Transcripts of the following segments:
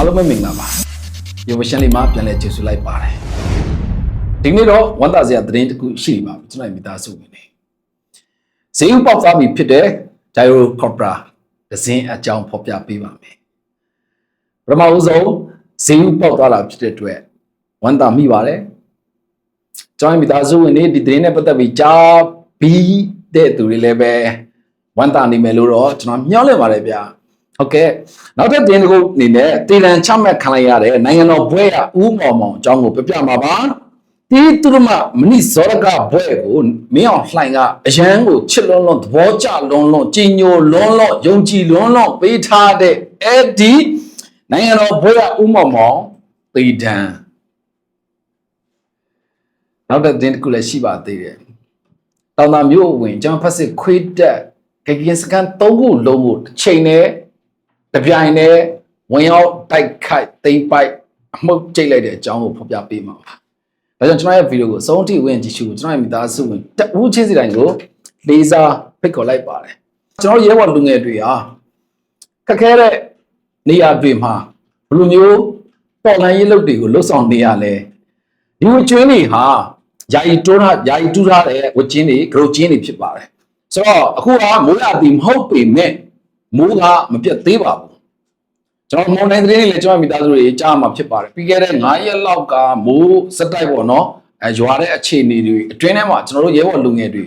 အားလုံးပဲမင်္ဂလာပါရုပ်ရှင်လေးမှာပြန်လဲကျေးဇူးလိုက်ပါတယ်ဒီနေ့တော့ဝန်တာစရာသတင်းတစ်ခုရှိနေပါပြီကျွန်တော်မိသားစုဝင်နေဈေးဥပေါက်သားပြီဖြစ်တဲ့ Gyro Cobra ဒဇင်းအကြောင်းဖော်ပြပေးပါမယ်ပထမဦးဆုံးဈေးဥပေါက်သွားတာဖြစ်တဲ့အတွက်ဝန်တာမိပါတယ်ကျွန်တော်မိသားစုဝင်နေဒီသတင်းနဲ့ပတ်သက်ပြီးကြားပြီးတဲ့သူတွေလည်းပဲဝန်တာနေမယ်လို့တော့ကျွန်တော်မျှော်လင့်ပါတယ်ဗျာ ဟုတ်ကဲ့နောက်ထပ်တင်းတစ်ခုအနေနဲ့တည်တံချမှတ်ခံလိုက်ရတဲ့နိုင်ငံတော်ဘွဲရဦးမောင်မောင်အကြောင်းကိုပြပြမှာပါဒီသူတို့မှမနိဇောရကဘွဲကိုမင်းအောင်လှိုင်ကအရန်ကိုချစ်လွန်းလွန်းသဘောကျလွန်းလွန်းကြည်ညိုလွန်းလွန်းယုံကြည်လွန်းလွန်းပေးထားတဲ့အဲ့ဒီနိုင်ငံတော်ဘွဲရဦးမောင်မောင်တည်တံနောက်ထပ်တင်းတစ်ခုလည်းရှိပါသေးတယ်တောင်တာမျိုးဝင်ကျွန်တော်ဖက်စစ်ခွေးတက်ဂကင်စကန်၃ခုလုံးကိုတစ်ချိန်နဲ့ တပြိုင်တည်းဝင်ရောက်တိုက်ခိုက်သိမ်းပိုက်အမှုတ်ကျိတ်လိုက်တဲ့အကြောင်းကိုဖော်ပြပေးမှာပါ။ဒါကြောင့်ကျွန်တော်ရဲ့ဗီဒီယိုကိုအဆုံးထိဝင်ကြည့်ရှုဖို့ကျွန်တော်ရဲ့မိသားစုဝင်တဦးချင်းစီတိုင်းကိုလေးစားဖိတ်ခေါ်လိုက်ပါတယ်။ကျွန်တော်ရဲဘော်လူငယ်တွေဟာခက်ခဲတဲ့နေရာတွေမှာဘယ်လိုမျိုးပေါ်လန်ရေးလုပ်တွေကိုလှုပ်ဆောင်နေရလဲ။ဒီဝကျွင်းတွေဟာယာယီတိုးထားယာယီတူးထားတဲ့ဝကျင်းတွေဂရုတ်ကျင်းတွေဖြစ်ပါတယ်။ဆိုတော့အခုကမိုးရသည်မဟုတ်ပေမဲ့ မိုးကမပြတ်သေးပါဘူးကျွန်တော်မွန်တိုင်းသတင်းတွေလည်းကျွန်တော်မိသားစုတွေကြားမှာဖြစ်ပါတယ်ပြီးခဲ့တဲ့9ရက်လောက်ကမိုးစက်တိုက်ပေါ့နော်အဲရွာတဲ့အခြေအနေတွေအတွင်းထဲမှာကျွန်တော်တို့ရဲဘော်လူငယ်တွေ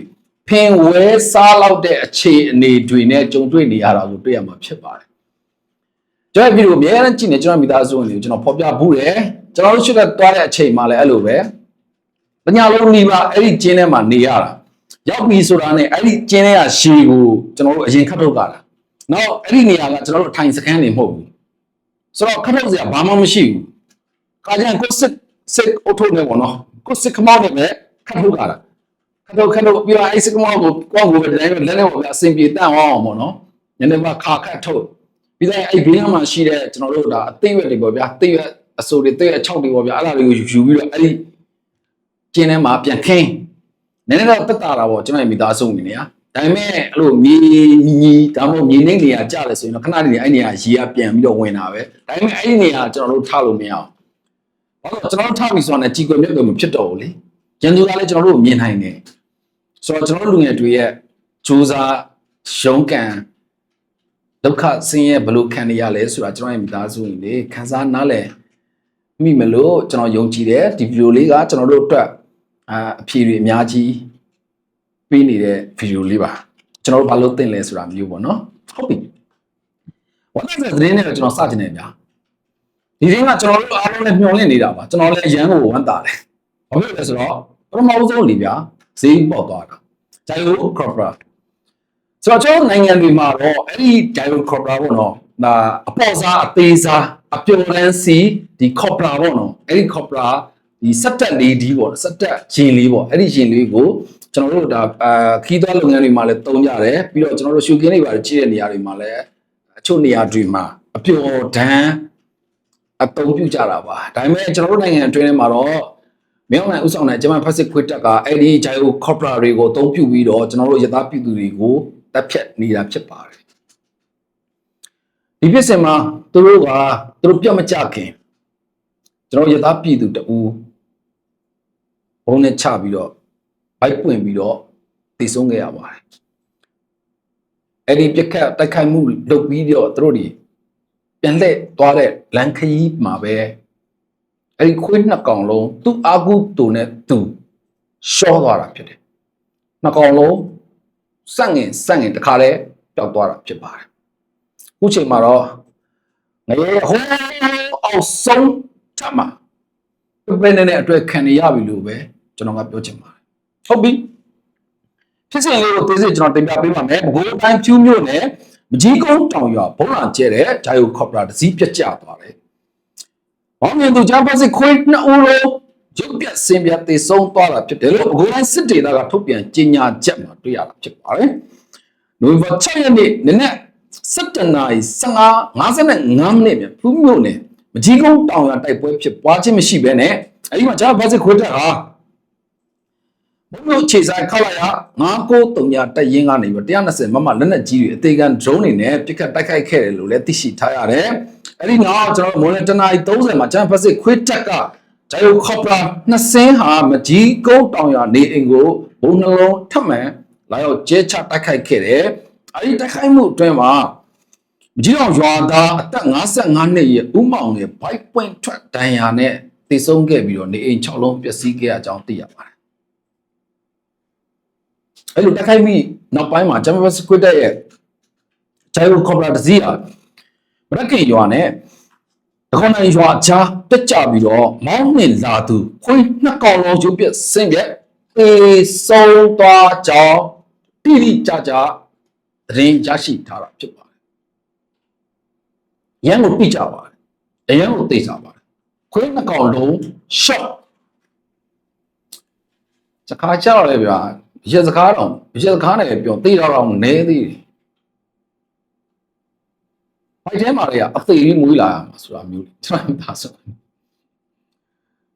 ဖင်ဝဲစားလောက်တဲ့အခြေအနေတွေနဲ့ကြုံတွေ့နေရတာကိုတွေ့ရမှာဖြစ်ပါတယ်ကျွန်တော်ဗီဒီယိုအများကြီးကြည့်နေကျွန်တော်မိသားစုဝင်တွေကိုကျွန်တော်ဖော်ပြဘူးတယ်ကျွန်တော်တို့ရှိတဲ့သွားတဲ့အချိန်မှလည်းအဲ့လိုပဲပညာလုံးနေပါအဲ့ဒီကျင်းထဲမှာနေရတာရောက်ပြီဆိုတာနဲ့အဲ့ဒီကျင်းထဲကရှည်ကိုကျွန်တော်တို့အရင်ခတ်ထုတ်ကြတာ နောက်အဲ့ဒီနေရာကကျွန်တော်တို့ထိုင်စခန်းနေမဟုတ်ဘူးဆိုတော့ခက်ထုတ်စရာဘာမှမရှိဘူးခါကျရင်ကိုစစ်စစ်အုတ်ထုတ်နေပေါ့နော်ကိုစစ်ခမောင်းနေမယ်ခက်ထုတ်တာခက်ထုတ်ခက်ထုတ်ပြီးတော့အဲ့စစ်ခမောင်းကိုကောင်းကိုပဲတိုင်းလည်းလည်းပေါ့ဗျာအစင်ပြေတန့်အောင်ပေါ့နော်ညနေမှာခါခက်ထုတ်ပြီးတော့အဲ့ဘေးမှာရှိတဲ့ကျွန်တော်တို့ဒါအသိရွက်တွေပေါ့ဗျာသိရွက်အစိုးတွေသိရွက်6တွေပေါ့ဗျာအဲ့ဒါတွေကိုယူပြီးတော့အဲ့ဒီကျင်းထဲမှာပြန်ခင်းနည်းနည်းတော့တက်တာတာပေါ့ကျွန်တော်ရဲ့မိသားစုအနေနဲ့ဟာ ဒါပေမဲ့အဲ့လိုမြေညီဒါမှမဟုတ်မြေနှိမ့်နေရာကြတယ်ဆိုရင်တော့ခဏနေအဲ့နေရာရေကပြန်ပြီးတော့ဝင်တာပဲဒါပေမဲ့အဲ့ဒီနေရာကျွန်တော်တို့ထားလို့မရအောင်ဘာလို့ကျွန်တော်တို့ထားပြီဆိုတော့ကြီးကွယ်မြတ်ကွယ်မဖြစ်တော့ဘူးလေကျန်သူကလည်းကျွန်တော်တို့မြင်နိုင်တယ်ဆိုတော့ကျွန်တော်တို့လူငယ်တွေရဲ့စူးစမ်းရှုံးကန်ဒုက္ခဆင်းရဲဘယ်လိုခံနေရလဲဆိုတာကျွန်တော်ရဲ့မိသားစုဝင်တွေခံစားနားလည်မိမလို့ကျွန်တော်ယုံကြည်တယ်ဒီဗီဒီယိုလေးကကျွန်တော်တို့အတွက်အာအဖြေတွေအများကြီး ပေးနေတဲ့ဗီဒီယိုလေးပါကျွန်တော်တို့ဘာလို့သင်လဲဆိုတာမျိုးပေါ့နော်ဟုတ်ပြီဝတ်တဲ့သတင်းနဲ့တော့ကျွန်တော်စတင်နေဗျာဒီသတင်းကကျွန်တော်တို့အားလုံးလည်းမျှော်လင့်နေတာပါကျွန်တော်လည်းရန်ကိုဝမ်းသာတယ်ဘာဖြစ်လဲဆိုတော့ပထမဆုံးလေဗျာဈေးပေါက်သွားတာဂျိုင်ယိုခရော့ပရာဆိုတော့ကျွန်တော်နိုင်ငံတွေမှာတော့အဲ့ဒီဂျိုင်ယိုခရော့ပရာပေါ့နော်ဒါအပေါ်စားအသေးစားအပျော်တန်းစီဒီခေါပရာပေါ့နော်အဲ့ဒီခေါပရာဒီစက်တက်လေးဒီပေါ့စက်တက်ဂျင်လေးပေါ့အဲ့ဒီဂျင်လေးကို ကျွန်တော်တို့ဒါအာခီးသွားလုပ်ငန်းတွေမှာလည်းတုံးကြတယ်ပြီးတော့ကျွန်တော်တို့ရှုခင်းတွေပါကြည့်တဲ့နေရာတွေမှာလည်းအချို့နေရာတွေမှာအပျော်ဒန်းအတုံးပြုကြတာပါဒါပေမဲ့ကျွန်တော်တို့နိုင်ငံအတွင်းထဲမှာတော့မြောက်နိုင်ဥဆောင်တဲ့ဂျမန်ဖက်စစ်ခွေးတက်ကအဲ့ဒီဂျိုင်ယိုကော့ပရာတွေကိုအသုံးပြုပြီးတော့ကျွန်တော်တို့ရသားပြည်သူတွေကိုတပ်ဖြတ်နေတာဖြစ်ပါတယ်ဒီဖြစ်စဉ်မှာသူတို့ကသူတို့ပြတ်မကြခင်ကျွန်တော်ရသားပြည်သူတူဘုံနဲ့ချပြီးတော့ ဘိုက်ပွင့်ပြီးတော့တည်ဆုံးခဲ့ရပါတယ်အဲ့ဒီပြက်ခတ်တိုက်ခိုက်မှုလုပ်ပြီးတော့သူတို့ဒီပြန်လှည့်သွားတဲ့လန်ခရီးမှာပဲအဲ့ဒီခွေးနှစ်ကောင်လုံးသူ့အာကုတူနဲ့သူရှော့သွားတာဖြစ်တယ်နှစ်ကောင်လုံးစန့်ငင်စန့်ငင်တခါလဲပျောက်သွားတာဖြစ်ပါတယ်အခုချိန်မှာတော့ငရေဟိုးအောင်ဆုံးထပ်မှာပဲနေနဲ့အတွက်ခံရပြီလို့ပဲကျွန်တော်ကပြောချင်ပါတယ် ဟုတ်ပြီဖြစ်စဉ်လေးကိုသိစေကျွန်တော်တင်ပြပေးပါမယ်ဘကိုးတိုင်းဖြူးမြို့နယ်မကြီးကုန်းတောင်ရွာဘုံလာကျဲတဲ့ဂျာယိုကော့ပရာတစ်စီးပြတ်ကျသွားတယ်။ဘောင်းမြင်သူဂျာပတ်စစ်ခွေးနှစ်ဦးလုံးရုပ်ပြတ်ဆင်းပြတ်သေဆုံးသွားတာဖြစ်တယ်လို့ဘကိုးတိုင်းစစ်ဒေသကထုတ်ပြန်ကြေညာချက်မှာတွေ့ရတာဖြစ်ပါတယ်။နိုဝင်ဘာ6ရက်နေ့နနက်7နာရီ15 55မိနစ်မြဖြူးမြို့နယ်မကြီးကုန်းတောင်ရွာတိုက်ပွဲဖြစ်ပွားခြင်းမရှိဘဲနဲ့အဲဒီမှာဂျာပတ်စစ်ခွေးတက်ဟာ ဘုံတို့ခြေဆိုင်ခောက်လိုက်ရ993တက်ရင်ကနေပြီး120မမလက်နက်ကြီးတွေအသေးခံ drone တွေနဲ့ပစ်ခတ်တိုက်ခိုက်ခဲ့တယ်လို့လည်းသိရှိထားရတယ်အဲ့ဒီနောက်ကျွန်တော်တို့မွန်လတနာရီ30မှာဂျမ်ဖက်စစ်ခွေးတက်ကဂျိုင်ယိုခေါပရာနှစ်စင်းဟာမကြီးကုန်းတောင်ရနေအိမ်ကိုဘုံနှလုံးထပ်မံလာရောက်ကျဲချတိုက်ခိုက်ခဲ့တယ်အဲ့ဒီတိုက်ခိုက်မှုအတွင်းမှာမကြီးတော်ရွာသားအသက်55နှစ်ရဲ့ဥမောင်ရဲ့ bike point ထွက်ဒဏ်ရာနဲ့တည်ဆုံးခဲ့ပြီးတော့နေအိမ်6လုံးပျက်စီးခဲ့ရကြောင်းသိရပါတယ် အဲ့လိုတိုက်ခိုက်ပြီးနောက်ပိုင်းမှာဂျမ်ဖက်စစ်ခွေးတက်ရဲ့ဂျိုင်ယိုခေါပရာတစည်းဟာမရက်ကင်ရွာနဲ့တခေါနိုင်ရွာချားတက်ကြပြီးတော့မောင်းနှင်လာသူခွေးနှစ်ကောင်လုံးရုပ်ပြဆင်းပြက်အေးဆုံးသွားကြောင်းတိတိကျကျသတင်းရရှိထားတာဖြစ်ပါတယ်။ရန်ကိုပြကြပါတယ်။အရန်ကိုသိစားပါတယ်။ခွေးနှစ်ကောင်လုံးရှော့စကားကြောက်လေဗျာ ရေစကားတော့ရေစကားနဲ့ပြောသိတော့တော့နဲသေးတယ်။ဘိုက်ထဲမှာလေအသေးလေးမွေးလာရမှာဆိုတာမျိုးကျွန်တော်သာဆို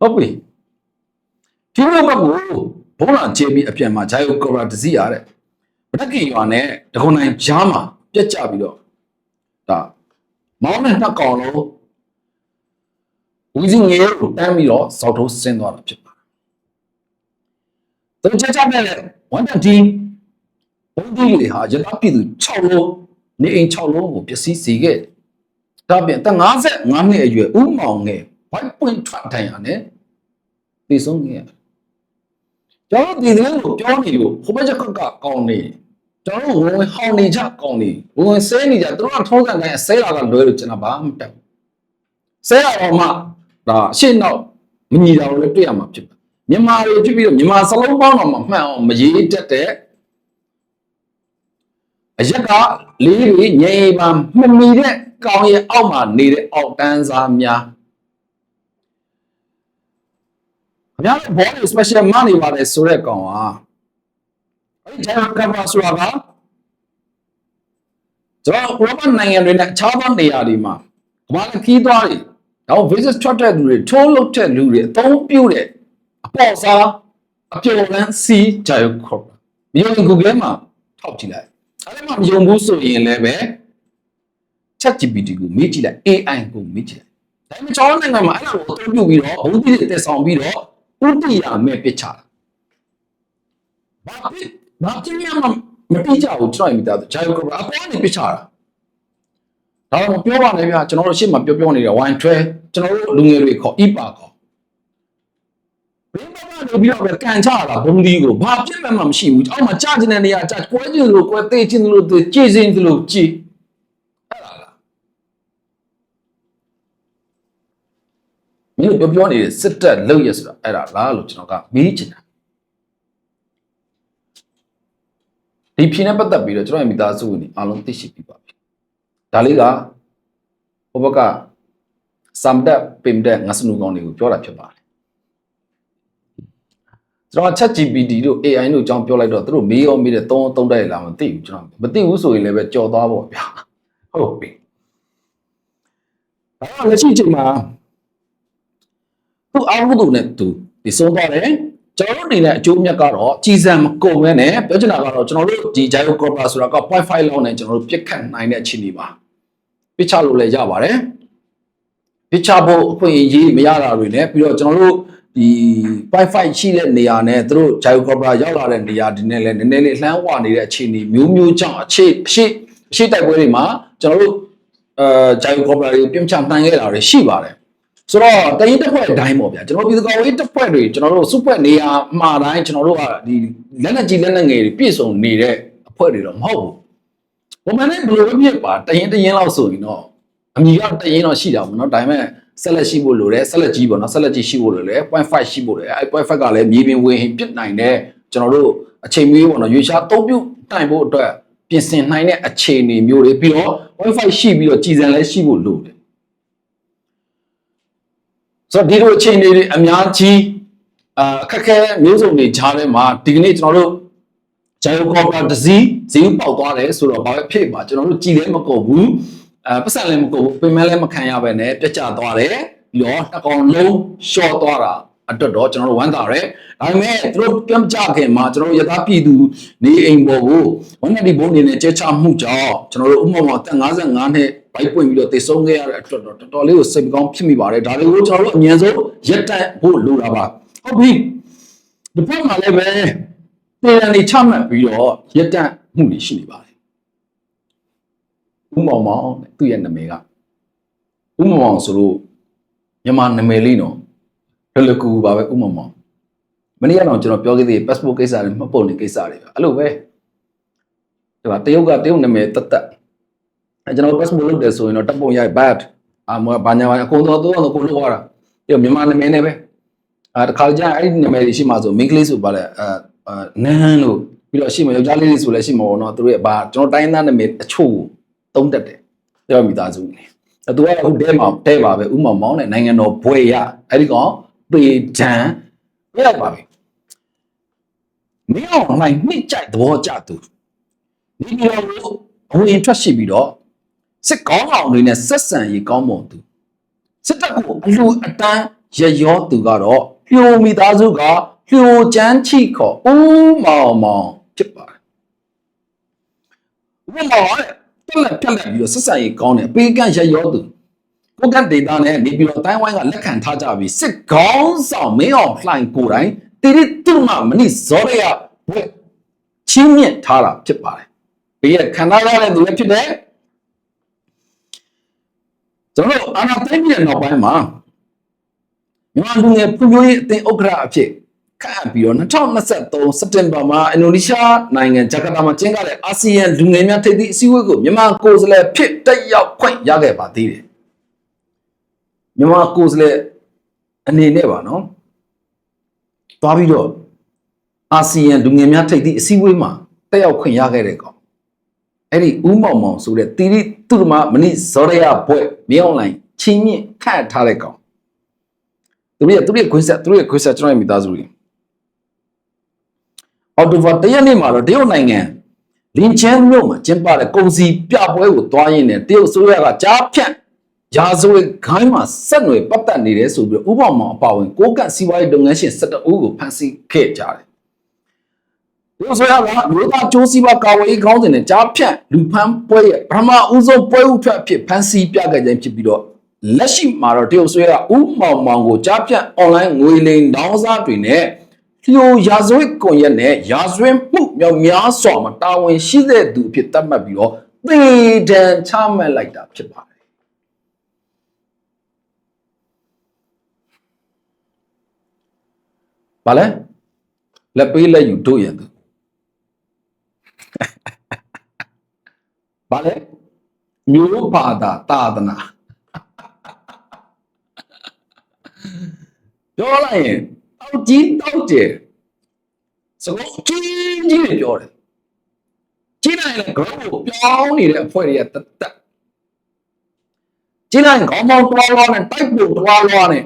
ဟုတ်ပြီဒီလိုဘက်ကိုဘုံလာကျေပြီးအပြန်မှာဂျိုင်ယိုကော်ရာတစီရတဲ့ဗဒက်ကင်ရွာနဲ့တခုံနိုင်ဂျားမှာပြက်ကြပြီးတော့ဒါမောင်းနဲ့နှစ်ကောင်လုံးဝီစီငယ်ကိုတန်းပြီးတော့စောက်ထိုးဆင်းသွားတာဖြစ်ပါတယ်။သူချက်ချက်နဲ့ ဝန်တန်တီဘုံဒီတွေဟာရတာပြည်သူ6လုံးနေအိမ်6လုံးကိုပျက်စီးစေခဲ့တယ်။ဒါပြင်အသက်55နှစ်အရွယ်ဦးမောင်ငယ်ဘိုက်ပွင့်ထွက်တိုင်ရနဲ့တည်ဆုံးခဲ့ရတယ်။ကျွန်တော်ဒီကနေ့ကိုပြောနေလို့ဟိုဘက်ချက်ကကောင်းနေကျွန်တော်ဝင်ဟောင်းနေကြကောင်းနေဝင်ဆဲနေကြသူတို့ကထုံးစံတိုင်းဆဲလာကလွဲလို့ကျွန်တော်ဘာမှမတက်ဘူး။ဆဲရတော့မှဒါရှေ့နောက်မညီတာကိုလည်းတွေ့ရမှာဖြစ်တယ်။ မြန်မာတွေဖြစ်ပြီးတော့မြန်မာစလုံးပေါင်းတော့မှမှန်အောင်မရေးတတ်တဲ့အရက်ကလေးတွေငြိမ်မှမမီတဲ့ကောင်းရဲ့အောက်မှာနေတဲ့အောက်တန်းစားများအများဘောလေး special money ပါတယ်ဆိုတဲ့ကောင်ဟာအဲ့ဒီ Java cover ဆိုတာကကျွန်တော်ဥရောပနိုင်ငံတွေနဲ့အခြားသောနေရာတွေမှာကမ္ဘာနဲ့ခီးသွားတွေတော့ visit ထွက်တဲ့လူတွေထိုးလုပ်တဲ့လူတွေအသုံးပြုတဲ့ အပေါ်စားအပြုံလန်းစီ Java cover မြို့ Google မှာထောက်ကြည့်လိုက်အဲ့ဒါမှမယုံဘူးဆိုရင်လည်းပဲ ChatGPT ကိုမေးကြည့်လိုက် AI ကိုမေးကြည့်လိုက်ဒါပေမဲ့ကျွန်တော်နိုင်ငံမှာအဲ့ဒါကိုအသုံးပြုပြီးတော့ဘုံတိတွေတက်ဆောင်ပြီးတော့ဥတ္တိယမဲ့ပစ်ချတာဘာဖြစ်ဘာဖြစ်များမမပြကြဘူးကျွန်တော်မိသားစုဂျိုင်ကိုအပေါ်ကနေပစ်ချတာဒါတော့မပြောပါနဲ့ဗျာကျွန်တော်တို့ရှေ့မှာပြောပြောနေတာဝိုင်းထွဲကျွန်တော်တို့လူငယ်တွေခေါ် IPA ခေါ် ဘင်းဘာဘာလို့ပြီးတော့ပဲကန်ချတာဘုံဒီကိုဘာပြစ်မှမရှိဘူးအောက်မှာကြာကျင်တဲ့နေရာကြာကွဲကျင်လို့ကွဲသေးကျင်လို့သေးကြည်စင်လို့ကြည်အဲ့ဒါလားမင်းတို့ပြောပြောနေတဲ့စစ်တပ်လောက်ရဆိုတာအဲ့ဒါလားလို့ကျွန်တော်ကမေးချင်တာဒီဖြင်းနဲ့ပတ်သက်ပြီးတော့ကျွန်တော်ရဲ့မိသားစုဝင်တွေအားလုံးသိရှိပြီးပါပြီဒါလေးကဟိုဘက်ကစမ်ဒတ်ပင်တဲ့ငါစနူကောင်တွေကိုပြောတာဖြစ်ပါတယ် ကျွန်တော် chat GPT တို့ AI တို့အကြောင်းပြောလိုက်တော့သူတို့မေးရောမေးတယ်သုံးသုံးတိုက်လာမသိဘူးကျွန်တော်မသိဘူးဆိုရင်လည်းပဲကြော်သွားပေါ့ဗျာဟုတ်ပြီဒါကလက်ရှိချိန်မှာသူအားလုံးတို့နဲ့သူဒီဆုံးသွားတယ်ကျွန်တော်တို့အနေနဲ့အကျိုးမြတ်ကတော့ကြီးစံမကုန်ပဲနဲ့ပြောချင်တာကတော့ကျွန်တော်တို့ဒီ Gyro Copper ဆိုတာက0.5လောက်နဲ့ကျွန်တော်တို့ပြစ်ခတ်နိုင်တဲ့အခြေအနေပါပြစ်ချလို့လည်းရပါတယ်ပြစ်ချဖို့အခွင့်အရေးမရတာတွေနဲ့ပြီးတော့ကျွန်တော်တို့ ဒီ Wi-Fi ရှိတဲ့နေရာနဲ့သူတို့ Gyro Copper ရောက်လာတဲ့နေရာဒီနဲ့လည်းနည်းနည်းလေးလှမ်းဝနေတဲ့အခြေအနေမျိုးမျိုးကြောင့်အခြေအရှိအရှိတိုက်ပွဲတွေမှာကျွန်တော်တို့အဲ Gyro Copper တွေပြင်းချနိုင်ခဲ့တာတွေရှိပါတယ်ဆိုတော့တရင်တစ်ဖွဲ့အတိုင်းပေါ့ဗျာကျွန်တော်ပြည်သူ့ကောင်ရေးတစ်ဖွဲ့တွေကျွန်တော်တို့စုဖွဲ့နေရာမှာတိုင်းကျွန်တော်တို့ကဒီလက်လက်ကြီးလက်လက်ငယ်တွေပြည့်စုံနေတဲ့အဖွဲ့တွေတော့မဟုတ်ဘူး။ဘုံမနဲ့ဘယ်လိုပဲဖြစ်ပါတရင်တရင်လောက်ဆိုရင်တော့အမြင်ကတရင်တော့ရှိတာပေါ့နော်ဒါပေမဲ့ ဆက်လက်ရှိဖို့လိုတယ်ဆက်လက်ကြီးပေါ့နော်ဆက်လက်ကြီးရှိဖို့လိုတယ်0.5ရှိဖို့လိုတယ်အဲ0.5ကလည်းမြေပြင်ဝင်ပြစ်နိုင်တဲ့ကျွန်တော်တို့အချိန်မျိုးပေါ့နော်ရွေးချအသုံးပြုနိုင်ဖို့အတွက်ပြင်ဆင်နိုင်တဲ့အခြေအနေမျိုးတွေပြီးတော့ Wi-Fi ရှိပြီးတော့ကြည်စံလည်းရှိဖို့လိုတယ်ဆိုတော့ဒီလိုအခြေအနေတွေအများကြီးအာအခက်ခဲမျိုးစုံတွေကြားထဲမှာဒီကနေ့ကျွန်တော်တို့ဂျိုင်ကော်ပါတစည်းဈေးပေါက်သွားတယ်ဆိုတော့ဘာပဲဖြစ်ပါကျွန်တော်တို့ကြည်လည်းမကုန်ဘူး အဲပတ်စံလည်းမကုန်ဘူးပင်မလည်းမခံရပဲနဲ့ပြက်ကျသွားတယ်ပြီးတော့တစ်ကောင်လုံးရှော့သွားတာအတွက်တော့ကျွန်တော်တို့ဝမ်းသာတယ်ဒါပေမဲ့သူတို့ပြမကြခင်မှာကျွန်တော်တို့ရသားပြည်သူနေအိမ်ပေါ်ကိုဝန်ထမ်းဒီဘုံနေနဲ့ကြဲချမှုကြောင့်ကျွန်တော်တို့ဥမ္မာမှာတက်55နှစ်ဘိုက်ပွင့်ပြီးတော့သေဆုံးခဲ့ရတဲ့အတွက်တော့တော်တော်လေးကိုစိတ်မကောင်းဖြစ်မိပါတယ်ဒါတွေကိုကျွန်တော်တို့အမြင်ဆုံးရက်တန့်ဖို့လိုတာပါဟုတ်ပြီဒီဘက်မှာလည်းပဲပြည်နယ်တွေချမှတ်ပြီးတော့ရက်တန့်မှုတွေရှိနေပါတယ် ဦးမောင်မောင်တဲ့သူ့ရဲ့နာမည်ကဦးမောင်မောင်ဆိုလို့မြန်မာနာမည်လေးနော်လွယ်လွယ်ကူကူပါပဲဦးမောင်မောင်မနေ့ကတော့ကျွန်တော်ပြောခဲ့သေးတယ် passport ကိစ္စတွေမှတ်ပုံနေကိစ္စတွေပဲအဲ့လိုပဲဒီမှာတရုတ်ကတရုတ်နာမည်တတ်တတ်အဲကျွန်တော် passport လုပ်တယ်ဆိုရင်တော့တပ်ပုံရိုက် bad အာမဘာညာဘာညာအကုန်တော့တော့ကိုလုပ်ရတာပြီးတော့မြန်မာနာမည်နဲ့ပဲအာတခါကြရင်အဲ့ဒီနာမည်တွေရှိမှဆို main ကလေးဆိုပါလေအာအာနန်းလို့ပြီးတော့ရှိမှယောက်ျားလေးတွေဆိုလည်းရှိမှာပေါ့နော်သူတို့ရဲ့ဘာကျွန်တော်တိုင်းသားနာမည်အချို့ကို တုံးတက်တယ်ပြောမိသားစုနေအဲသူကဟုတ်တဲမှာတဲပါပဲဥမောင်မောင်းနဲ့နိုင်ငံတော်ဘွဲရအဲ့ဒီကောင်ပေတံပြလိုက်ပါပြီမင်းအောင်နိုင်နှစ်ကြိုက်သဘောကျသူဒီလိုလိုအဝင်ထွက်ရှိပြီးတော့စစ်ကောင်းအောင်တွေနဲ့ဆက်ဆံရေးကောင်းမွန်သူစစ်တပ်ကိုအလူအတန်းရရောသူကတော့လျိုမိသားစုကလျိုချမ်းချိခေါ်ဦးမောင်မောင်ဖြစ်ပါတယ်ဦးမောင်မောင် တဲ့တက်လက်တက်လက်ပြီးတော့ဆက်ဆံရေးကောင်းတယ်အပေးကန့်ရရောသူကိုကန့်ဒေတာနဲ့နေပြီးတော့တိုင်းဝိုင်းကလက်ခံထားကြပြီးစစ်ကောင်းဆောင်မင်းအောင်လှိုင်ကိုယ်တိုင်တိတိတုမမနိဇောရရဘွဲ့ချင်းမြင့်ထားတာဖြစ်ပါတယ်ဘေးရခန္ဓာရတဲ့သူလည်းဖြစ်တယ်ကျွန်တော်တို့အာနာသိမ့်ပြီးတဲ့နောက်ပိုင်းမှာမြန်မာလူငယ်ဖွံ့ဖြိုးရေးအသင်းဥက္ကဋ္ဌအဖြစ် ခန့်အပ်ပြီးတော့2023စက်တင်ဘာမှာအင်ဒိုနီးရှားနိုင်ငံဂျကာတာမှာကျင်းပတဲ့အာဆီယံလူငယ်များထိပ်သီးအစည်းအဝေးကိုမြန်မာကိုယ်စားလှယ်ဖြစ်တက်ရောက်ခွင့်ရခဲ့ပါသေးတယ်မြန်မာကိုယ်စားလှယ်အနေနဲ့ပါနော်သွားပြီးတော့အာဆီယံလူငယ်များထိပ်သီးအစည်းအဝေးမှာတက်ရောက်ခွင့်ရခဲ့တဲ့ကောင်အဲ့ဒီဦးမောင်မောင်ဆိုတဲ့တီရီသူရမမနိဇောရယဘွဲ့မြောင်းလိုင်းချင်းမြင့်ခန့်ထားတဲ့ကောင်သူတို့ရဲ့သူတို့ရဲ့ခွင့်ဆက်သူတို့ရဲ့ခွင့်ဆက်ကျွန်တော်ရဲ့မိသားစုတွေ အော်တိုဘာတရက်နေ့မှာတော့တရုတ်နိုင်ငံလင်ချန်းမြို့မှာကျင်းပတဲ့ကုန်စည်ပြပွဲကိုသွားရင်းနဲ့တရုတ်ဆိုရကကြားဖြတ်ရာဇဝတ်ခိုင်းမှာဆက်နွယ်ပတ်သက်နေတယ်ဆိုပြီးဥပမာအပါဝင်ကိုကန့်စီးပွားရေးလုပ်ငန်းရှင်12ဦးကိုဖမ်းဆီးခဲ့ကြတယ်ဒီဆိုရကမြို့သားကျိုးစီးပွားကာဝေးခေါင်းစဉ်နဲ့ကြားဖြတ်လူဖမ်းပွဲရဲ့ပထမဦးဆုံးပွဲဥထွက်အဖြစ်ဖမ်းဆီးပြခဲ့ခြင်းဖြစ်ပြီးတော့လက်ရှိမှာတော့တရုတ်ဆွဲကဥမောင်မောင်ကိုကြားဖြတ် online ငွေလိမ်တောင်းစားတွေနဲ့ လျိုရာဇဝတ်ကွန်ရက်နဲ့ရာဇဝတ်မှုမြောက်များစွာမှာတာဝန်ရှိတဲ့သူအဖြစ်သတ်မှတ်ပြီးတော့သေဒဏ်ချမှတ်လိုက်တာဖြစ်ပါတယ်။ဘာလဲလက်ပေးလက်ယူတို့ရန်သူဘာလဲမျိုးဘာသာတာသနာပြောလိုက်ရင် တောက်ကြီးတောက်ကျယ်စကောကြီးကြီးတွေပြောတယ်ကြီးလိုက်ရင်ခေါင်းကိုပြောင်းနေတဲ့အဖွဲ့တွေကတတ်ကြီးလိုက်ရင်ခေါင်းမောင်းတွားလွားနဲ့တိုက်ပုံတွားလွားနဲ့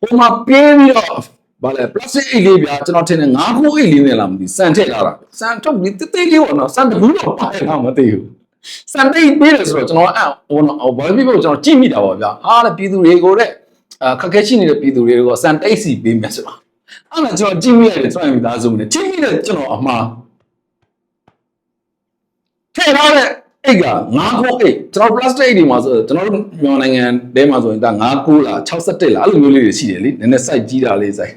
ဟိုမှာပြေးပြီးတော့ဗာလဲ plastic အိတ်လေးဗျာကျွန်တော်ထင်တယ်ငါးခုအိတ်လေးနဲ့လားမသိစံထည့်လာတာစံထုတ်ပြီးတိတ်တိတ်လေးပေါ့နော်စံတဘူးတော့ပါရလားမသိဘူးစံတိတ်ပေးတယ်ဆိုတော့ကျွန်တော်အဲ့ဟိုနော်ဘာဖြစ်လို့ကျွန်တော်ကြည့်မိတာပါဗျာဟာတဲ့ပြည်သူတွေကိုတဲ့ အခက်ခဲရှိနေတဲ့ပြည်သူတွေကိုစံတိတ်စီပေးမယ်ဆိုတော့အဲ့ဒါကျွန်တော်ကြည့်မိရတယ်ဆိုရင်မိသားစုနဲ့ကြည့်မိတယ်ကျွန်တော်အမှားထည့်ထားတဲ့အိတ်ကငါးခုအိတ်ကျွန်တော် plastic အိတ်တွေမှာဆိုကျွန်တော်တို့မြန်မာနိုင်ငံထဲမှာဆိုရင်ဒါ9ခုလား61လားအဲ့လိုမျိုးလေးတွေရှိတယ်လေနည်းနည်း site ကြီးတာလေး site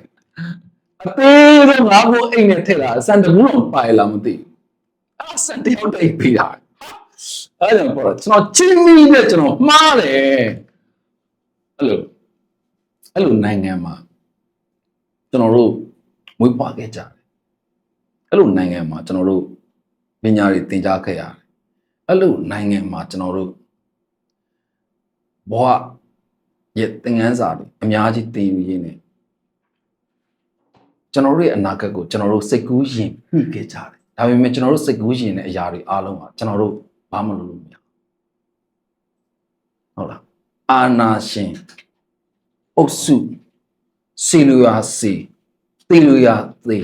အသေးဆုံးငါ့ကိုအိမ်နဲ့ထည့်လာစံတဘူးတော့ပါရလားမသိဘူးအဲ့စံတယောက်တိတ်ပေးတာအဲ့ဒါပေါ့ကျွန်တော်ချင်းမီနဲ့ကျွန်တော်မှားတယ်အဲ့လို အဲ့လိုနိုင်ငံမှာကျွန်တော်တို့မွေးဖွားခဲ့ကြတယ်အဲ့လိုနိုင်ငံမှာကျွန်တော်တို့ပညာတွေသင်ကြားခဲ့ရတယ်အဲ့လိုနိုင်ငံမှာကျွန်တော်တို့ဘဝရဲ့သင်ခန်းစာတွေအများကြီးသင်ယူရင်းနဲ့ကျွန်တော်တို့ရဲ့အနာဂတ်ကိုကျွန်တော်တို့စိတ်ကူးရင်မှီခဲ့ကြတယ်ဒါပေမဲ့ကျွန်တော်တို့စိတ်ကူးရင်တဲ့အရာတွေအားလုံးကကျွန်တော်တို့ဘာမှလုပ်လို့မရဟုတ်လားအာနာရှင် အုပ်စုစီလူယာစီတီလူယာတီ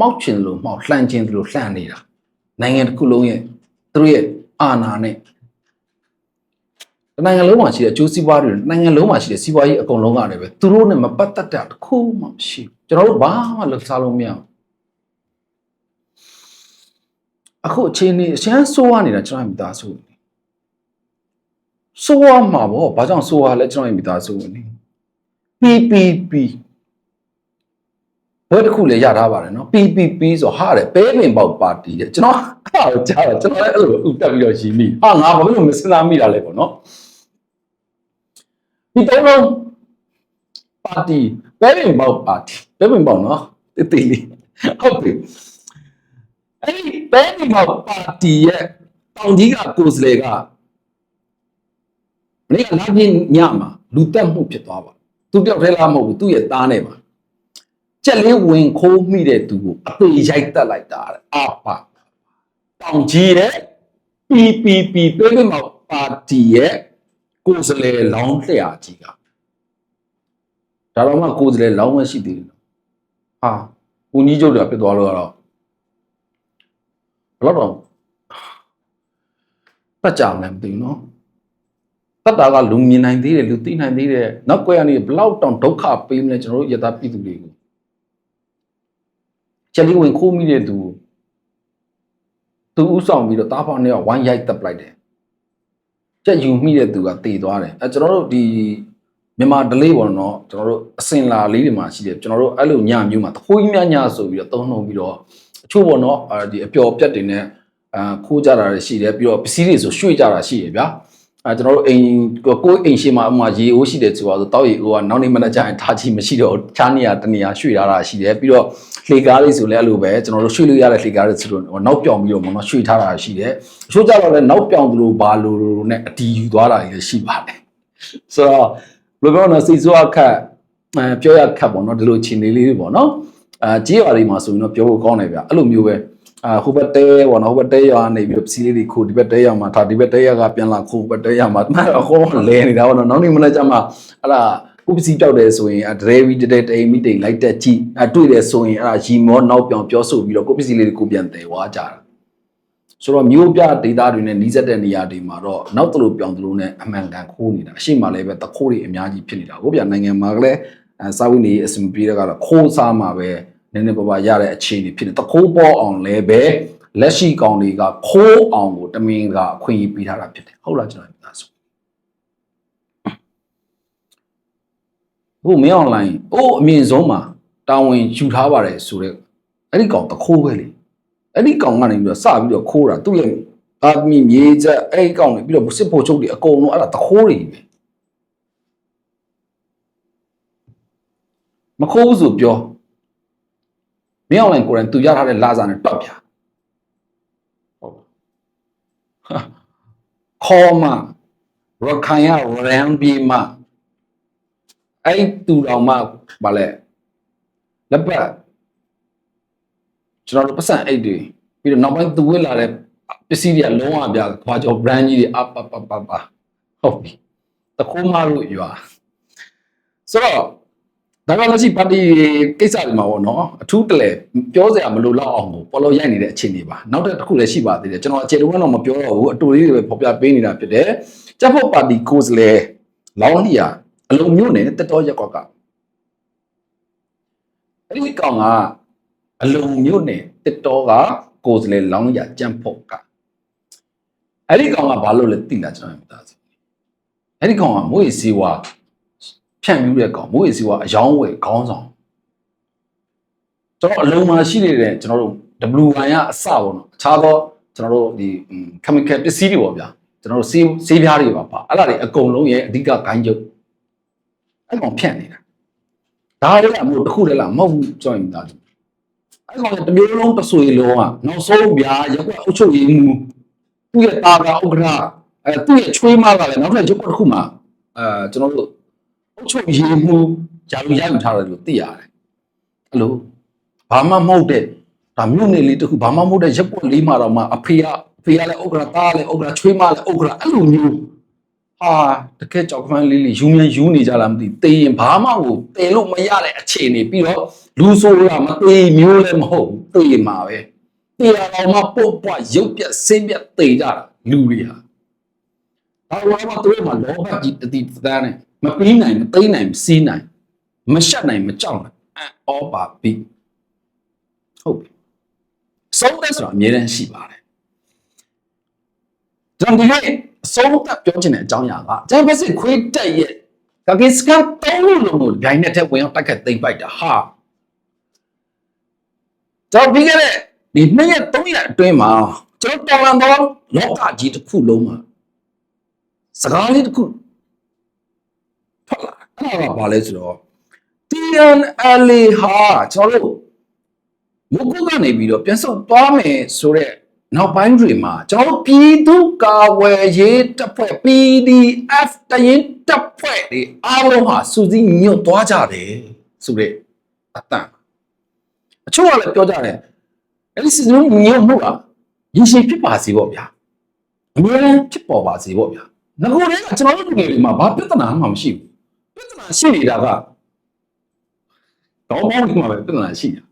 မောက်ချင်လို့မောက်လှမ်းခြင်းလို့လှမ်းနေတာနိုင်ငံတစ်ခုလုံးရဲ့သူတို့ရဲ့အာဏာနဲ့နိုင်ငံလုံးမှာရှိတဲ့အကျိုးစီးပွားတွေနိုင်ငံလုံးမှာရှိတဲ့စီးပွားရေးအကုန်လုံးကလည်းပဲသူတို့နဲ့မပတ်သက်တာတစ်ခုမှမရှိဘူးကျွန်တော်တို့ဘာမှလုပ်စားလို့မရဘူးအခုအချိန်နေအချမ်းဆိုးရနေတာကျွန်တော်မိသားစုစိုးရမှာဗောဘာကြောင့်စိုးရလဲကျွန်တော်ရဲ့မိသားစုဝင်နေ PPP ဘယ်တစ်ခုလဲရထားပါတယ်နော် PPP ဆိုဟာတဲ့ပဲပင်ပေါက်ပါတီတဲ့ကျွန်တော်အဲ့ဒါကိုကြားတော့ကျွန်တော်လည်းအဲ့လိုဥတက်ပြီးတော့ရှင်းမိဟာငါဘာလို့မစဉ်းစားမိတာလဲပေါ့နော်ဒီတော့လုံးပါတီပဲပင်ပေါက်ပါတီပဲပင်ပေါက်နော်တိတိလေးဟုတ်ပြီအဲ့ဒီပဲပင်ပေါက်ပါတီရဲ့တောင်ကြီးကကိုယ်စလေကမနေ့ကလာပြင်းညမှာလူတက်မှုဖြစ်သွားပါ သူတယောက်တည်းလားမဟုတ်ဘူးသူ့ရဲ့သားနဲ့ပါကြက်လေးဝင်ခိုးမိတဲ့သူကိုအသေးရိုက်တက်လိုက်တာတဲ့အာပါတောင်ကြီးတဲ့ PPP ပေးပေးမှာပါတီရဲ့ကိုယ်စလဲလောင်းလျှာကြီးကဒါတော့မှကိုယ်စလဲလောင်းမရှိသေးဘူးဟာဦးကြီးကျုပ်တာပြစ်သွားလို့ကတော့ဘယ်တော့တော့ပတ်ကြမယ်မသိဘူးနော် တတ်တာကလူမြင်နိုင်သေးတယ်လူသိနိုင်သေးတယ်နောက်ကွယ်ကနေဘလောက်တောင်ဒုက္ခပေးမလဲကျွန်တော်တို့ယတာပြည်သူတွေကိုချက်လေးဝင်ခိုးမိတဲ့သူသူဥဆောင်ပြီးတော့တားဖောင်းနဲ့ဝိုင်းရိုက်တက်ပလိုက်တယ်ချက်ယူမိတဲ့သူကတည်သွားတယ်အဲကျွန်တော်တို့ဒီမြန်မာဒလေးပေါ့နော်ကျွန်တော်တို့အစင်လာလေးတွေမှာရှိတယ်ကျွန်တော်တို့အဲ့လိုညမျိုးမှာတခိုးကြီးများညဆိုပြီးတော့သုံးနှုံပြီးတော့အချို့ပေါ့နော်အဲဒီအပျော်ပြတ်တွေနဲ့အာခိုးကြတာရှိတယ်ပြီးတော့ပစ္စည်းတွေဆိုရွှေ့ကြတာရှိရဗျာ အဲကျွန်တော်တို့အိမ်ကိုယ်အိမ်ရှိမှာအမှရေအိုးရှိတယ်ဆိုတော့တောက်ရေအိုးကနောက်နေ့မနေ့ကျရင်ထားချီမရှိတော့ခြားနေရတနေရရွှေ့ထားတာရှိတယ်ပြီးတော့လှေကားလေးဆိုလည်းအဲ့လိုပဲကျွန်တော်တို့ရွှေ့လို့ရတဲ့လှေကားလေးဆိုတော့နောက်ပြောင်ပြီးတော့မနော်ရွှေ့ထားတာရှိတယ်အချို့ကြတော့လည်းနောက်ပြောင်သလိုဘာလိုလိုနဲ့အတီးယူသွားတာလည်းရှိပါတယ်ဆိုတော့ဘယ်လိုပြောလဲစိတ်ဆိုးအခက်အဲပြောရခက်ပေါ့နော်ဒီလိုခြေနေလေးတွေပေါ့နော်အာကြီးရွာလေးမှာဆိုရင်တော့ပြောဖို့ကောင်းတယ်ဗျအဲ့လိုမျိုးပဲ အာဟိုဘက်တဲပေါ့နော်ဟိုဘက်တဲရွာနေပြီးတော့ပစီလေးတွေခိုးဒီဘက်တဲရွာမှာထားဒီဘက်တဲရွာကပြန်လာခိုးဘက်တဲရွာမှာမှအကုန်လဲနေတာပေါ့နော်နောက်နေ့မနေ့ကျမှအဲ့ဒါဥပစီပြောက်တယ်ဆိုရင်ဒရဲဗီတတဲ့တိမ်မီတိမ်လိုက်တက်ကြည့်အတွေ့တယ်ဆိုရင်အဲ့ဒါရီမောနောက်ပြောင်ပြောဆိုပြီးတော့ကိုပစီလေးတွေကိုပြန်တယ်ဝါကြတာဆိုတော့မျိုးပြဒေတာတွေနဲ့နီးစပ်တဲ့နေရာတွေမှာတော့နောက်တလို့ပြောင်တလို့နဲ့အမှန်ကန်ခိုးနေတာအရှိမလည်းပဲတခိုးတွေအများကြီးဖြစ်နေတာဟုတ်ဗျာနိုင်ငံမှာကလည်းအဲစာဝိနေအစင်ပြေတော့ကတော့ခိုးစားမှာပဲ နည်းနည်းပါးပါးရတဲ့အခြေအနေဖြစ်နေတခိုးပေါ်အောင်လည်းပဲလက်ရှိကောင်တွေကခိုးအောင်ကိုတမင်ကအခွင့်အရေးပေးထားတာဖြစ်တယ်ဟုတ်လားကျွန်တော်ပြောတာဆိုဟိုမင်းအွန်လိုင်းအိုးအမြင့်ဆုံးမှာတာဝန်ယူထားပါတယ်ဆိုတော့အဲ့ဒီကောင်တခိုးပဲလေအဲ့ဒီကောင်ကနေပြီးတော့စပြီးတော့ခိုးတာသူ့ရဲ့အာမီမြေချက်အဲ့ဒီကောင်နေပြီးတော့စစ်ဖို့ချုပ်တွေအကုန်လုံးအဲ့ဒါတခိုးတွေပဲမခိုးဘူးဆိုပြော မင်းအွန်လိုင်းကိုယ်တိုင်သူရထားတဲ့လာစာနဲ့တွက်ပြဟုတ်ဟာခေါ်မှရခိုင်ရရန်ဘီမှအဲ့တူတော်မှဗာလဲလက်ပတ်ကျွန်တော်တို့ပတ်စံအိတ်တွေပြီးတော့နောက်ပိုင်းသူဝစ်လာတဲ့ပစ္စည်းတွေကလုံးဝပြခွာကျော် brand ကြီးတွေအပပပပဟုတ်ပြီတခိုးမလို့ရွာဆိုတော့ ဒါကလည်းရှိပါတီကိစ္စတွေမှာပေါ့နော်အထူးတလဲပြောစရာမလိုတော့အောင်ကိုပေါ်လို့ရိုက်နေတဲ့အခြေအနေပါနောက်တစ်ခုလည်းရှိပါသေးတယ်ကျွန်တော်အခြေလုံးကတော့မပြောတော့ဘူးအတူလေးတွေပဲပေါ်ပြပေးနေတာဖြစ်တယ်ကြက်ဖို့ပါတီကိုယ်စလဲလောင်းလျာအလုံးမျိုးနဲ့တက်တော်ရက်ကွက်ကအဲ့ဒီကောင်ကအလုံးမျိုးနဲ့တက်တော်ကကိုယ်စလဲလောင်းလျာကြံ့ဖို့ကအဲ့ဒီကောင်ကဘာလို့လဲသိလားကျွန်တော်မသိဘူးအဲ့ဒီကောင်ကမွေးစီဝါ ဖြန့်ပြူးတဲ့ကောင်မိုးရေစီကအယောင်းဝယ်ခေါင်းဆောင်ကျွန်တော်အလုံးမှာရှိနေတဲ့ကျွန်တော်တို့ W1 ရအစပေါ့နော်အခြားသောကျွန်တော်တို့ဒီ chemical ပစ္စည်းတွေပေါ့ဗျာကျွန်တော်တို့ဆေးဆေးပြားတွေပါပါအဲ့ဒါတွေအကုန်လုံးရဲ့အဓိကဂိုင်းချုပ်အဲ့ကောင်ဖြန့်နေတာဒါလည်းအမို့တစ်ခုတည်းလားမဟုတ်ဘူးကျွန်တော်မြင်တာအဲ့ကောင်တမျိုးလုံးတဆွေလုံးကနောက်ဆုံးဗျာရက်ွက်အုပ်ချုပ်ရေးမှုသူ့ရဲ့တာကဥက္ကဋ္ဌအဲသူ့ရဲ့ချွေးမကလည်းနောက်ထပ်ရက်ွက်တစ်ခုမှအဲကျွန်တော်တို့ အုတ်ချုပ်ရေမှုဂျာလူရယူထားတယ်လို့သိရတယ်အဲ့လိုဘာမှမဟုတ်တဲ့ဒါမြို့နယ်လေးတခုဘာမှမဟုတ်တဲ့ရက်ပွက်လေးမှာတော့မှအဖေကအဖေကလည်းဥက္ကရာသားလည်းဥက္ကရာချွေးမလည်းဥက္ကရာအဲ့လိုမျိုးဟာတကယ်ကြောက်ကမန်းလေးလေးယူမြန်ယူနေကြလားမသိတေးရင်ဘာမှကိုတည်လို့မရတဲ့အခြေအနေပြီးတော့လူဆိုးရမသေးမျိုးလည်းမဟုတ်တေးမှာပဲတေးရအောင်မှပုတ်ပွားရုပ်ပြက်ဆင်းပြက်တေးကြတာလူတွေဟာဒါဝါမတို့မှာလောဘကြီးတတိတန်းနဲ့ မပြီးနိုင်မသိနိုင်မစီးနိုင်မရှက်နိုင်မကြောက်နိုင်အောပါပြီဟုတ်ပြီဆုံးသက်ဆိုတာအမြဲတမ်းရှိပါတယ်ကျွန်တော်ဒီနေ့အစဆုံးသတ်ပြောချင်တဲ့အကြောင်းအရာကဂျမ်ဘက်စစ်ခွေးတက်ရဲ့ကကင်စကန်တောင်းလို့လုံးကိုဂိုင်းနဲ့ထက်ဝင်အောင်တိုက်ခတ်သိမ့်ပိုက်တာဟာကျွန်တော်ပြီးခဲ့တဲ့ဒီနှစ်ရက်သုံးရက်အတွင်းမှာကျွန်တော်တော်လန်သောလောကကြီးတစ်ခုလုံးမှာစကားလေးတစ်ခု ထွက်လာအဲ့ဒါကဘာလဲဆိုတော့ TNLA ဟာကျွန်တော်တို့မုတ်ကုတ်ကနေပြီးတော့ပြန်ဆုတ်သွားမယ်ဆိုတော့နောက်ပိုင်းတွေမှာကျွန်တော်တို့ပြည်သူ့ကာဝယ်ရေးတပ်ဖွဲ့ PDF တရင်တပ်ဖွဲ့တွေအားလုံးဟာစူးစီးညွတ်သွားကြတယ်ဆိုတဲ့အတန်အချို့ကလည်းပြောကြတယ်အဲ့ဒီစူးစီးညွတ်မှုကရရှိဖြစ်ပါစေပေါ့ဗျာအများကြီးဖြစ်ပေါ်ပါစေပေါ့ဗျာငကိုယ်တည်းကကျွန်တော်တို့ငယ်တွေမှာဘာပြဿနာမှမရှိဘူး ပြဿနာရှိနေတာက တော့မောင်းနေမှာပဲပြဿနာရှိတာ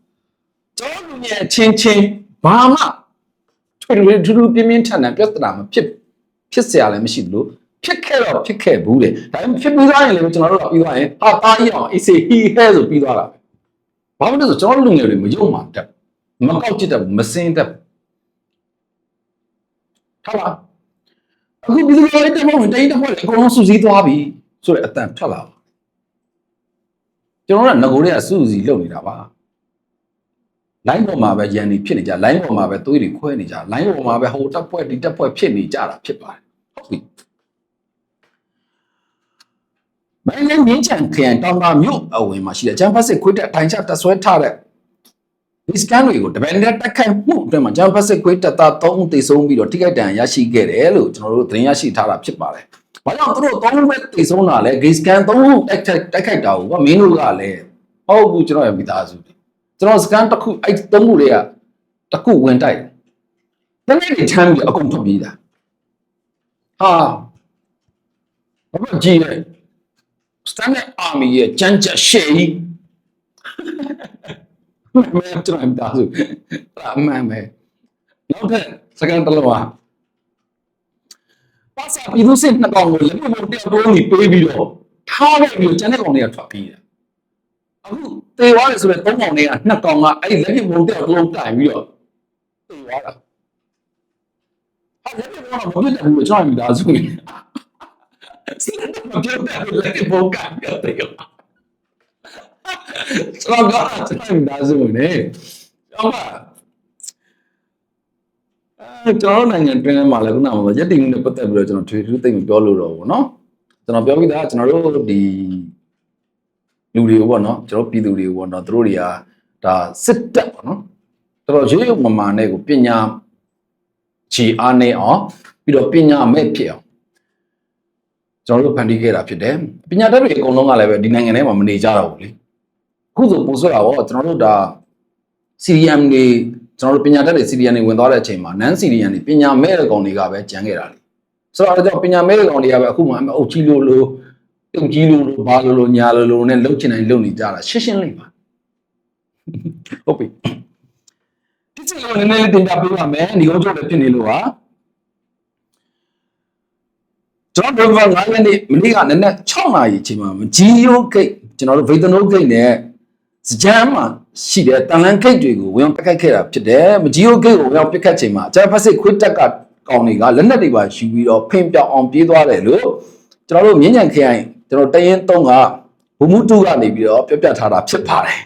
ကျွန်တော်လူငယ်ချင်းချင်းဘာမှထွေထွေထူးထူးပြင်းပြင်းထန်ထန်ပြဿနာမဖြစ်ဖြစ်เสียလည်းမရှိဘူးလို့ဖြစ်ခဲ့တော့ဖြစ်ခဲ့ဘူးတဲ့ဒါပေမဲ့ဖြစ်ပြီးသားရင်လည်းကျွန်တော်တို့ကပြီးသွားရင်ဟာတာကြီးအောင်အေးစေဟီဟဲဆိုပြီးသွားတာပဲဘာလို့လဲဆိုကျွန်တော်လူငယ်တွေမယုံမှတက်မကောက်ချစ်တယ်မစင်းတက်ထားပါအခုပြီးသားတဲ့ဘုံတိုင်းတဲ့ဘုံအကုန်လုံးစူးစီးသွားပြီဆိုတဲ့အတန်ထွက်လာပါ ကျွန်တော်ကငကိုတွေကစူးစီလုပ်နေတာပါလိုင်းပေါ်မှာပဲရန်နေဖြစ်နေကြလိုင်းပေါ်မှာပဲသွေးတွေခွဲနေကြလိုင်းပေါ်မှာပဲဟိုတက်ပွဲဒီတက်ပွဲဖြစ်နေကြတာဖြစ်ပါတယ်ဟုတ်ပြီမင်းလည်းမြင်းချန်ခရိုင်တောင်တာမြို့အဝင်မှာရှိတဲ့ဂျမ်ဖတ်စစ်ခွေးတက်အတိုင်းချတက်ဆွဲထားတဲ့ဒီစကန်တွေကိုတပည့်နဲ့တက်ခိုက်မှုအတွင်းမှာဂျမ်ဖတ်စစ်ခွေးတက်သား၃ဦးသေဆုံးပြီးတော့ထိခိုက်ဒဏ်ရာရရှိခဲ့တယ်လို့ကျွန်တော်တို့သတင်းရရှိထားတာဖြစ်ပါတယ် ဘာကြောင့်သူတို့သုံးဦးပဲသေဆုံးတာလဲဂေစကန်သုံးဦးတိုက်ခိုက်တိုက်ခိုက်တာကိုကမင်းတို့ကလည်းဟုတ်ဘူးကျွန်တော်ရဲ့မိသားစုတွေကျွန်တော်စကန်တစ်ခုအဲ့သုံးခုတွေကတစ်ခုဝင်တိုက်တနေ့တွေချမ်းပြီးအကုန်ထွက်ပြေးတာဟာဘာမှကြည့်နေစတန်နဲ့အာမီရဲ့ကြမ်းကြက်ရှယ်ကြီးမင်းကျွန်တော်ရဲ့မိသားစုအမှန်ပဲနောက်ထပ်စကန်တစ်လုံးဟာ ပါစာပြည်သူစစ်နှစ်ကောင်ကိုလက်မပေါ်တက်တိုးနေပေးပြီးတော့ထားလိုက်ပြီးကျန်တဲ့ကောင်တွေကထွက်ပြေးတယ်အခုတေသွားတယ်ဆိုတော့သုံးကောင်တွေကနှစ်ကောင်ကအဲ့ဒီလက်ပြပုံတက်တိုးတိုင်ပြီးတော့တေသွားတာဟာလက်ပြပုံကမပြတ်တယ်ဘူးကျွန်တော်မိသားစုနေစစ်တပ်မပြတ်တယ်လက်ပြပုံကပြတ်တယ်ကျွန်တော်ကကျွန်တော်မိသားစုနေတော့အဲ ကျွန်တော်နိုင်ငံတွင်းထဲမှာလည်းခုနကမှာရက်တင်မှုနဲ့ပတ်သက်ပြီးတော့ကျွန်တော်ထွေထူးသိမ့်မပြောလို့တော့ဘူးเนาะကျွန်တော်ပြောပြီးသားကျွန်တော်တို့ဒီလူတွေပေါ့เนาะကျွန်တော်ပြည်သူတွေပေါ့เนาะသူတို့တွေကဒါစစ်တပ်ပေါ့เนาะတော်တော်ရိုးရိုးမမာနဲ့ကိုပညာခြေအားနေအောင်ပြီးတော့ပညာမဲ့ဖြစ်အောင်ကျွန်တော်တို့ဖန်တီးခဲ့တာဖြစ်တယ်ပညာတတ်တွေအကုန်လုံးကလည်းပဲဒီနိုင်ငံထဲမှာမနေကြတော့ဘူးလေအခုဆိုပို့ဆွဲတာပေါ့ကျွန်တော်တို့ဒါ CDM တွေ ကျွန်တော်တို့ပညာတတ်တွေ CDM တွေဝင်သွားတဲ့အချိန်မှာ non CDM တွေပညာမဲ့တဲ့ကောင်တွေကပဲကျန်ခဲ့တာလေဆိုတော့အဲဒါကြောင့်ပညာမဲ့တဲ့ကောင်တွေကပဲအခုမှအုပ်ကြီးလို့လို့တုတ်ကြီးလို့လို့ဘာလို့လို့ညာလို့လို့နဲ့လှုပ်ချင်တိုင်းလှုပ်နေကြတာရှင်းရှင်းလေးပါဟုတ်ပြီဒီစလုံးနည်းနည်းလေးတင်ပြပေးပါမယ်ညီကုန်းချုပ်လည်းဖြစ်နေလို့ပါကျွန်တော်တို့က9ရက်နေ့မနေ့ကနည်းနည်း6နာရီအချိန်မှာဂျီယိုဂိတ်ကျွန်တော်တို့ဗေဒနိုဂိတ်နဲ့စကြမ်းမှာ ရှိတဲ့တန်လန်းဂိတ်တွေကိုဝင်ပက်ခတ်ခဲ့တာဖြစ်တယ်မဂျီယိုဂိတ်ကိုဝင်ပက်ခတ်ချိန်မှာဂျာဖက်စစ်ခွေးတက်ကကောင်တွေကလက်နက်တွေပါယူပြီးတော့ဖိမ့်ပြောင်းအောင်ပြေးသွားတယ်လို့ကျွန်တော်တို့မြင်းညံခရိုင်ကျွန်တော်တရင်3ကဘုံမှုတူကနေပြီးတော့ပြပြထားတာဖြစ်ပါတယ်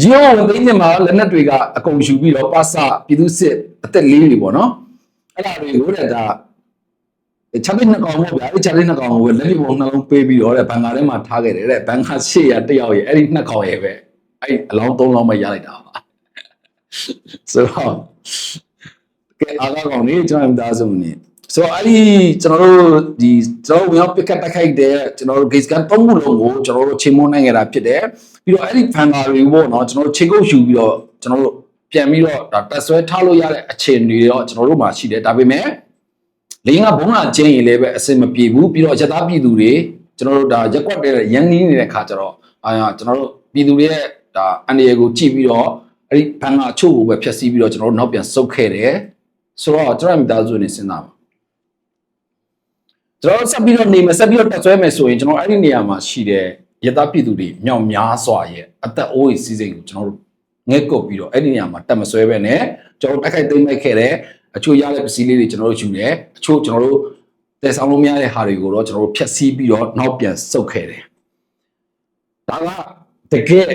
ဂျီယိုဝင်သိနေမှာလက်နက်တွေကအကုန်ယူပြီးတော့ပါစပြည်သူစစ်အသက်လေးတွေပေါ့နော်အဲ့ဒါတွေကိုတဲ့ဒါချာလီနှစ်ကောင်ပေါ့ဗျာအဲ့ချာလီနှစ်ကောင်ကိုပဲလက်လီပုံနှလုံးပေးပြီးတော့တဲ့ဘန်ကာထဲမှာထားခဲ့တယ်တဲ့ဘန်ကာရှေ့ရတယောက်ရဲ့အဲ့ဒီနှစ်ကောင်ရဲ့ပဲ အဲ့အလောင်းသုံးလောင်းပဲရလိုက်တာပါဆိုတော့ကဲအားကောင်နေကျွန်တော်မိသားစုနေဆိုတော့အဲ့ဒီကျွန်တော်တို့ဒီကျွန်တော်ဝင်ရောက်ပစ်ကတ်တိုက်ခိုက်တဲ့ကျွန်တော်တို့ gate gun သုံးခုလုံးကိုကျွန်တော်တို့ချိန်မွန်းနိုင်ခဲ့တာဖြစ်တယ်ပြီးတော့အဲ့ဒီဖန်ကာတွေပေါ့နော်ကျွန်တော်တို့ချိန်ကုတ်ယူပြီးတော့ကျွန်တော်တို့ပြန်ပြီးတော့ဒါတက်ဆွဲထားလို့ရတဲ့အခြေအနေတွေတော့ကျွန်တော်တို့မှာရှိတယ်ဒါပေမဲ့လင်းကဘုံလာချင်းရင်လည်းပဲအစင်မပြေဘူးပြီးတော့ရသားပြည်သူတွေကျွန်တော်တို့ဒါရက်ကွက်တဲ့ရန်နီးနေတဲ့ခါကျတော့အာကျွန်တော်တို့ပြည်သူတွေရဲ့ ဒါအန်ဒီယေကိုကြည့်ပြီးတော့အဲ့ဒီဘန်ကအချို့ကိုပဲဖျက်ဆီးပြီးတော့ကျွန်တော်တို့နောက်ပြန်ဆုတ်ခဲ့တယ်ဆိုတော့ကျွန်တော်မိသားစုနေစဉ်းစားပါကျွန်တော်ဆက်ပြီးတော့နေမယ်ဆက်ပြီးတော့တက်ဆွဲမယ်ဆိုရင်ကျွန်တော်အဲ့ဒီနေရာမှာရှိတဲ့ရသားပြည်သူတွေမြောက်များစွာရဲ့အသက်အိုးအိမ်စီးစိမ်ကိုကျွန်တော်တို့ငဲ့ကုတ်ပြီးတော့အဲ့ဒီနေရာမှာတက်မဆွဲပဲနဲ့ကျွန်တော်တိုက်ခိုက်သိမ်းလိုက်ခဲ့တယ်အချို့ရတဲ့ပစ္စည်းလေးတွေကျွန်တော်တို့ယူတယ်အချို့ကျွန်တော်တို့တည်ဆောင်လို့မရတဲ့ဟာတွေကိုတော့ကျွန်တော်တို့ဖြတ်စည်းပြီးတော့နောက်ပြန်ဆုတ်ခဲ့တယ်ဒါကတကယ်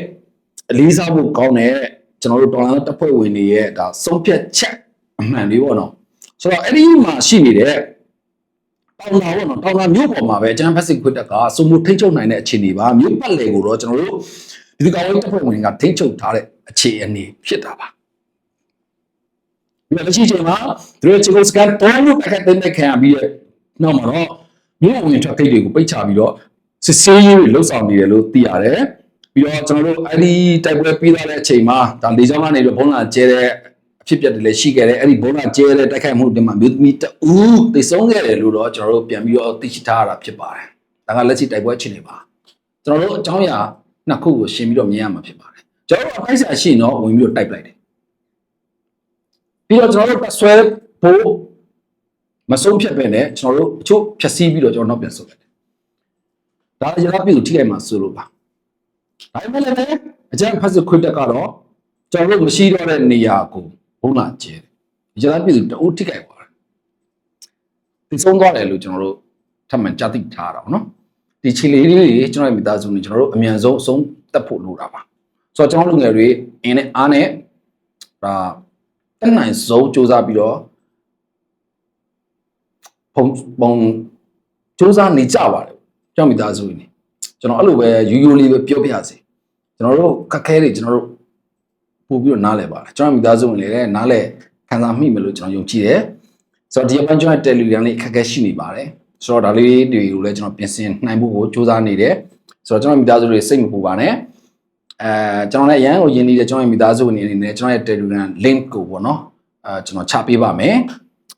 အလေးစားဖို့ကောင်းတဲ့ကျွန်တော်တို့တော်လန်တပ်ဖွဲ့ဝင်တွေရဲ့ဒါဆုံးဖြတ်ချက်အမှန်လေးပေါ့နော်ဆိုတော့အဲ့ဒီမှာရှိနေတဲ့တောင်တာပေါ့နော်တောင်တာမြို့ပေါ်မှာပဲအကျန်းဖက်စစ်ခွတ်တက်ကစုံမှုထိတ်ချုပ်နိုင်တဲ့အခြေအနေပါမြို့ပတ်လေကိုတော့ကျွန်တော်တို့ဒီကောင်လေးတပ်ဖွဲ့ဝင်ကထိတ်ချုပ်ထားတဲ့အခြေအနေဖြစ်တာပါဒီလက်ရှိချိန်မှာသူတို့ချီကိုစကန်တော်လို့အခက်သိမ်းတဲ့ခံရပြီးတဲ့နောက်မှာတော့မြို့ဝင်ထွက်ခိတ်တွေကိုပိတ်ချပြီးတော့စစ်ဆေးရေးတွေလှုပ်ဆောင်နေတယ်လို့သိရတယ် ပြီးတော့ကျွန်တော်တို့အဲ့ဒီတိုက်ပွဲပြီးသွားတဲ့အချိန်မှာဒါလေကြောင်းကနေတော့ဘုံလာကျဲတဲ့အဖြစ်ပြက်တွေလည်းရှိခဲ့တယ်အဲ့ဒီဘုံလာကျဲတဲ့တိုက်ခိုက်မှုတွေမှာမြို့သမီးတူတိတ်ဆုံးခဲ့တယ်လို့တော့ကျွန်တော်တို့ပြန်ပြီးတော့သိရှိထားရတာဖြစ်ပါတယ်ဒါကလက်ရှိတိုက်ပွဲအခြေအနေပါကျွန်တော်တို့အကြောင်းအရာနှစ်ခုကိုရှင်းပြီးတော့မြင်ရမှာဖြစ်ပါတယ်ကျွန်တော်တို့အခိုက်အစာရှိရင်တော့ဝင်ပြီးတော့တိုက်ပလိုက်တယ်ပြီးတော့ကျွန်တော်တို့ပတ်ဆွဲဖို့မဆုံးဖြတ်ပဲနဲ့ကျွန်တော်တို့အချို့ဖြည့်ဆည်းပြီးတော့ကျွန်တော်နောက်ပြန်ဆုတ်လိုက်တယ်ဒါရရပြည်ကိုထိခိုက်မှာဆိုလို့ပါ ဒါပေမဲ့လည်းအကြမ်းဖက်စစ်ခွတ်တက်ကတော့ကျွန်တော်တို့မရှိတော့တဲ့နေရာကိုဘုံလာကျဲတယ်ရရပြည်သူတအိုးထိခိုက်သွားတယ်ဒီဆုံးသွားတယ်လို့ကျွန်တော်တို့ထပ်မံကြားသိထားတာပေါ့နော်ဒီခြေလေးတွေကျွန်တော်ရဲ့မိသားစုနဲ့ကျွန်တော်တို့အမြန်ဆုံးအဆုံးတက်ဖို့လိုတာပါဆိုတော့ကျွန်တော်လူငယ်တွေအင်းနဲ့အားနဲ့ဒါတက်နိုင်ဆုံးစူးစမ်းပြီးတော့ပုံပုံစူးစမ်းနေကြပါတယ်ကြောင့်မိသားစုတွေနေ ကျွန်တော်အဲ့လိုပဲယူယူလေးပဲပြောပြရစီကျွန်တော်တို့ခက်ခဲတွေကျွန်တော်တို့ပို့ပြီးတော့နားလဲပါတယ်ကျွန်တော်မိသားစုဝင်တွေလည်းနားလဲခံစားမိမယ်လို့ကျွန်တော်ယုံကြည်တယ်ဆိုတော့ဒီအပိုင်းကျွန်တော် Telegram လေးခက်ခဲရှိနေပါတယ်ဆိုတော့ဒါလေးတွေကိုလည်းကျွန်တော်ပြင်ဆင်နိုင်ဖို့ကိုစူးစမ်းနေတယ်ဆိုတော့ကျွန်တော်မိသားစုတွေစိတ်မပူပါနဲ့အဲကျွန်တော်လည်းအရန်ကိုယဉ်နေတဲ့ကျွန်တော်ရဲ့မိသားစုဝင်တွေအနေနဲ့ကျွန်တော်ရဲ့ Telegram link ကိုပေါ့နော်အဲကျွန်တော်ချပေးပါမယ်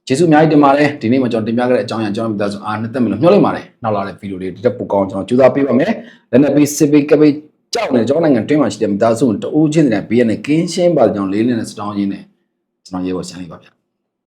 ကျေးဇူးအများကြီးတင်ပါတယ်ဒီနေ့မှာကျွန်တော်တင်ပြခဲ့တဲ့အကြောင်းအရာကျွန်တော်မိသားစုအားနှစ်သက်မလို့မျှော်လင့်ပါတယ်နောက်လာတဲ့ဗီဒီယိုလေးဒီတက်ပိုကောင်းကျွန်တော်ကြိုးစားပေးပါမယ်လက်နက်ပေး civic ကပေးကြောက်နေကျွန်တော်နိုင်ငံတွင်းမှာရှိတဲ့မိသားစုဝင်တအိုးချင်းတဲ့ဘေးနဲ့ကင်းရှင်းပါကြောင်းလေးလေးနဲ့စတောင်းရင်းနဲ့ကျွန်တော်ရေပေါ်ဆန်းလေးပါဗျ